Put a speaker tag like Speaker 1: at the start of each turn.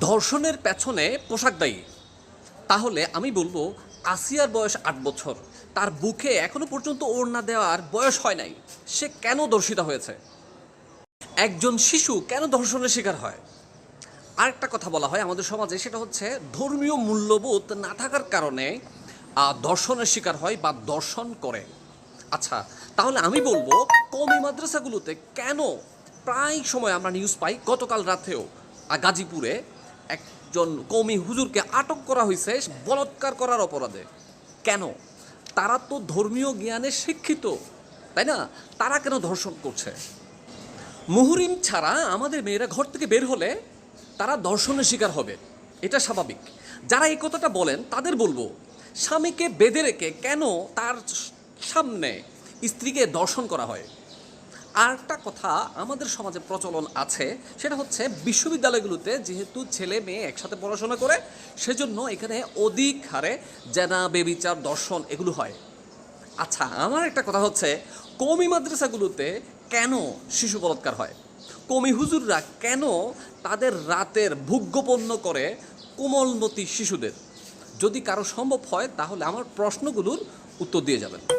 Speaker 1: ধর্ষণের পেছনে পোশাক দায়ী। তাহলে আমি বলব, আসিয়ার বয়স আট বছর। তার বুকে এখনও পর্যন্ত ওড়না দেওয়ার বয়স হয় নাই। সে কেন ধর্ষিতা হয়েছে? একজন শিশু কেন ধর্ষণের শিকার হয়? আরেকটা কথা বলা হয় আমাদের সমাজে, সেটা হচ্ছে ধর্মীয় মূল্যবোধ না থাকার কারণে ধর্ষণের শিকার হয় বা দর্শন করে। আচ্ছা তাহলে আমি বলব, কমি মাদ্রাসাগুলোতে কেন প্রায় সময় আমরা নিউজ পাই গতকাল রাতেও গাজীপুরে একজন কৌমি হুজুরকে আটক করা হয়েছে বলৎকার করার অপরাধে। কেন? তারা তো ধর্মীয় জ্ঞানে শিক্ষিত, তাই না? তারা কেন ধর্ষণ করছে? মুহুরিম ছাড়া আমাদের মেয়েরা ঘর থেকে বের হলে তারা দর্শনের শিকার হবে। এটা স্বাভাবিক। যারা এই কথাটা বলেন, তাদের বলব, স্বামীকে বেঁধে রেখে কেন তার সামনে স্ত্রীকে দর্শন করা হয়? আর একটা কথা আমাদের সমাজে প্রচলন আছে, সেটা হচ্ছে বিশ্ববিদ্যালয়গুলোতে যেহেতু ছেলে মেয়ে একসাথে পড়াশোনা করে, সেজন্য এখানে অধিক হারে জেনা, বেবিচার, দর্শন এগুলো হয়। আচ্ছা আমার একটা কথা হচ্ছে, কমি মাদ্রাসাগুলোতে কেন শিশু বলৎকার হয়? কমি হুজুররা কেন তাদের রাতের ভোগ্যপন্ন করে কোমলমতি শিশুদের? যদি কারও সম্ভব হয়, তাহলে আমার প্রশ্নগুলোর উত্তর দিয়ে যাবেন।